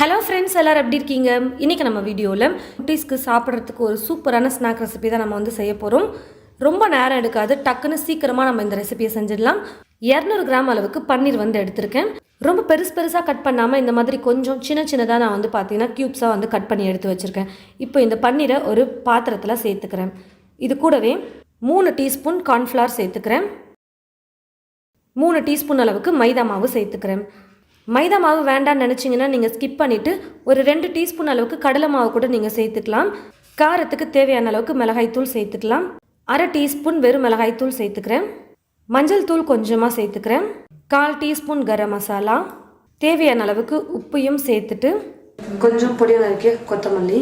Hello friends எல்லோரும் எப்படி இருக்கீங்க? இன்றைக்கி நம்ம வீடியோவில் குட்டீஸ்க்கு சாப்பிட்றதுக்கு ஒரு சூப்பரான ஸ்நாக் ரெசிபி தான் நம்ம வந்து செய்ய போகிறோம் ரொம்ப நேரம் எடுக்காது டக்குன்னு சீக்கிரமாக நம்ம இந்த ரெசிபியை செஞ்சிடலாம். இரநூறு கிராம் அளவுக்கு பன்னீர் வந்து எடுத்திருக்கேன். ரொம்ப பெருசு பெருசாக கட் பண்ணாமல் இந்த மாதிரி கொஞ்சம் சின்ன சின்னதாக நான் வந்து பார்த்தீங்கன்னா க்யூப்ஸாக வந்து கட் பண்ணி எடுத்து வச்சுருக்கேன். இப்போ இந்த பன்னீரை ஒரு பாத்திரத்தில் சேர்த்துக்கிறேன். இது கூடவே மூணு டீஸ்பூன் கார்ன்ஃப்ளவர் சேர்த்துக்கிறேன். மூணு டீஸ்பூன் அளவுக்கு மைதா மாவு சேர்த்துக்கிறேன். மைதா மாவு வேண்டாம்னு நினச்சிங்கன்னா நீங்கள் ஸ்கிப் பண்ணிவிட்டு ஒரு ரெண்டு டீஸ்பூன் அளவுக்கு கடலை மாவு கூட நீங்கள் சேர்த்துக்கலாம். காரத்துக்கு தேவையான அளவுக்கு மிளகாய்த்தூள் சேர்த்துக்கலாம். அரை டீஸ்பூன் வெறும் மிளகாய்த்தூள் சேர்த்துக்கிறேன். மஞ்சள் தூள் கொஞ்சமாக சேர்த்துக்கிறேன். கால் டீஸ்பூன் கரம் மசாலா. தேவையான அளவுக்கு உப்பையும் சேர்த்துட்டு கொஞ்சம் பொடியாக நறுக்கிய கொத்தமல்லி.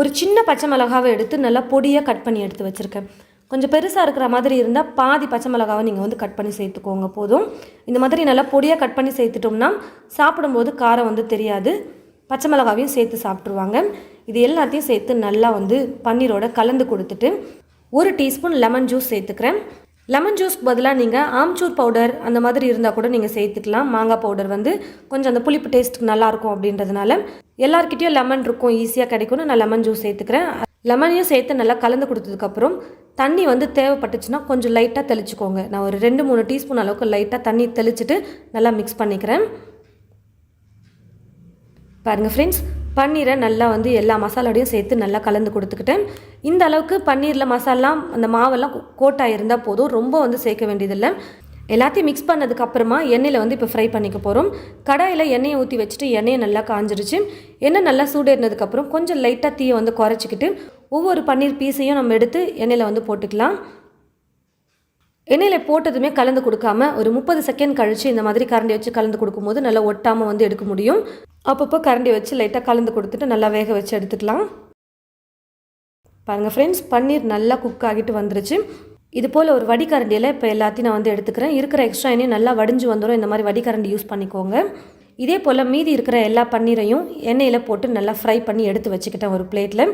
ஒரு சின்ன பச்சை மிளகாவை எடுத்து நல்லா பொடியாக கட் பண்ணி எடுத்து வச்சுருக்கேன். கொஞ்சம் பெருசாக இருக்கிற மாதிரி இருந்தால் பாதி பச்சை மிளகாவை நீங்கள் வந்து கட் பண்ணி சேர்த்துக்கோங்க போதும். இந்த மாதிரி நல்லா பொடியாக கட் பண்ணி சேர்த்துட்டோம்னா சாப்பிடும்போது காரம் வந்து தெரியாது. பச்சை மிளகாவையும் சேர்த்து சாப்பிட்ருவாங்க இது எல்லாத்தையும் சேர்த்து நல்லா வந்து பன்னீரோட கலந்து கொடுத்துட்டு ஒரு டீஸ்பூன் லெமன் ஜூஸ் சேர்த்துக்கிறேன். லெமன் ஜூஸ்க்கு பதிலாக நீங்கள் ஆம்ச்சூர் பவுடர் அந்த மாதிரி இருந்தால் கூட நீங்கள் சேர்த்துக்கலாம். மாங்காய் பவுடர் வந்து கொஞ்சம் அந்த புளிப்பு டேஸ்ட்டுக்கு நல்லாயிருக்கும் அப்படின்றதுனால எல்லாருக்கிட்டேயும் லெமன் இருக்கும் ஈஸியாக கிடைக்கும்னு நான் லெமன் ஜூஸ் சேர்த்துக்கிறேன். லெமனையும் சேர்த்து நல்லா கலந்து கொடுத்ததுக்கப்புறம் தண்ணி வந்து தேவைப்பட்டுச்சுன்னா கொஞ்சம் லைட்டாக தெளிச்சுக்கோங்க. நான் ஒரு ரெண்டு மூணு டீஸ்பூன் அளவுக்கு லைட்டாக தண்ணி தெளிச்சுட்டு நல்லா மிக்ஸ் பண்ணிக்கிறேன். பாருங்கள் ஃப்ரெண்ட்ஸ் பன்னீரை நல்லா வந்து எல்லா மசாலாடையும் சேர்த்து நல்லா கலந்து கொடுத்துக்கிட்டேன். இந்த அளவுக்கு பன்னீரில் மசாலாம் அந்த மாவெல்லாம் கோட்டாக இருந்தால் போதும். ரொம்ப வந்து சேர்க்க வேண்டியதில்லை. எல்லாத்தையும் மிக்ஸ் பண்ணதுக்கப்புறமா எண்ணெயில் வந்து இப்போ ஃப்ரை பண்ணிக்க போகிறோம் கடாயில் எண்ணெயை ஊற்றி வச்சுட்டு எண்ணெயை நல்லா காஞ்சிருச்சு. எண்ணெய் நல்லா சூடேறினதுக்கப்புறம் கொஞ்சம் லைட்டாக தீயை வந்து குறைச்சிக்கிட்டு ஒவ்வொரு பன்னீர் பீஸையும் நம்ம எடுத்து எண்ணெயில் வந்து போட்டுக்கலாம். எண்ணெயில் போட்டதுமே கலந்து கொடுக்காம ஒரு முப்பது செகண்ட் கழித்து இந்த மாதிரி கரண்டி வச்சு கலந்து கொடுக்கும்போது நல்லா ஒட்டாமல் வந்து எடுக்க முடியும். அப்பப்போ கரண்டி வச்சு லைட்டாக கலந்து கொடுத்துட்டு நல்லா வேக வச்சு எடுத்துக்கலாம். பாருங்கள் ஃப்ரெண்ட்ஸ் பன்னீர் நல்லா குக் ஆகிட்டு வந்துருச்சு. இது போல் ஒரு வடிகரண்டியில் இப்போ எல்லாத்தையும் நான் வந்து எடுத்துக்கிறேன். இருக்கிற எக்ஸ்ட்ரா எண்ணெய் நல்லா வடிஞ்சு வந்துடும் இந்த மாதிரி வடிகரண்டி யூஸ் பண்ணிக்கோங்க. இதே போல் மீதி இருக்கிற எல்லா பன்னீரையும் எண்ணெயில் போட்டு நல்லா ஃப்ரை பண்ணி எடுத்து வச்சுக்கிட்டேன் ஒரு பிளேட்டில்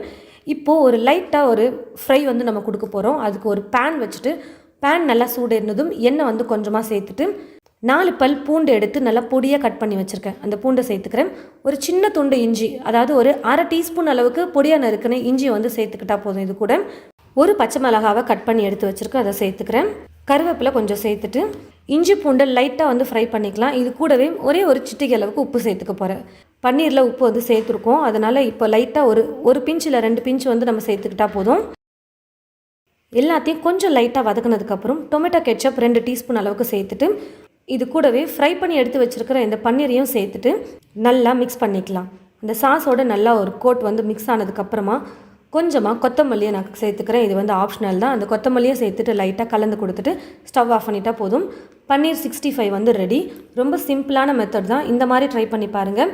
இப்போது ஒரு லைட்டாக ஒரு ஃப்ரை வந்து நம்ம கொடுக்க போகிறோம் அதுக்கு ஒரு பேன் வச்சுட்டு பேன் நல்லா சூடு இருந்ததும் எண்ணெய் வந்து கொஞ்சமாக சேர்த்துட்டு நாலு பல் பூண்டு எடுத்து நல்லா பொடியாக கட் பண்ணி வச்சுருக்கேன். அந்த பூண்டை சேர்த்துக்கிறேன். ஒரு சின்ன துண்டு இஞ்சி அதாவது ஒரு அரை டீஸ்பூன் அளவுக்கு பொடியாக நறுக்கின இஞ்சியை வந்து சேர்த்துக்கிட்டா போதும். இது கூட ஒரு பச்சை மிளகாவை கட் பண்ணி எடுத்து வச்சுருக்கேன். அதை சேர்த்துக்கிறேன். கருவேப்பிலை கொஞ்சம் சேர்த்துட்டு இஞ்சி பூண்டை லைட்டாக வந்து ஃப்ரை பண்ணிக்கலாம். இது கூடவே ஒரே ஒரு சிட்டிகை அளவுக்கு உப்பு சேர்த்துக்க போகிறேன் பன்னீரில் உப்பு வந்து சேர்த்துருக்கோம். அதனால் இப்போ லைட்டாக ஒரு ஒரு பிஞ்சில் ரெண்டு பிஞ்ச் வந்து நம்ம சேர்த்துக்கிட்டா போதும். எல்லாத்தையும் கொஞ்சம் லைட்டாக வதக்குனதுக்கப்புறம் டொமேட்டோ கெச்சப் ரெண்டு டீஸ்பூன் அளவுக்கு சேர்த்துட்டு இது கூடவே ஃப்ரை பண்ணி எடுத்து வச்சுருக்கிற இந்த பன்னீரையும் சேர்த்துட்டு நல்லா மிக்ஸ் பண்ணிக்கலாம். இந்த சாஸோட நல்லா ஒரு கோட் வந்து மிக்ஸ் ஆனதுக்கப்புறமா கொஞ்சமாக கொத்தமல்லியை நான் சேர்த்துக்கிறேன். இது வந்து ஆப்ஷனல் தான். அந்த கொத்தமல்லியை சேர்த்துட்டு லைட்டாக கலந்து கொடுத்துட்டு ஸ்டவ் ஆஃப் பண்ணிட்டால் போதும். பன்னீர் சிக்ஸ்டி ஃபைவ் வந்து ரெடி ரொம்ப சிம்பிளான மெத்தட் தான். இந்த மாதிரி ட்ரை பண்ணி பாருங்கள்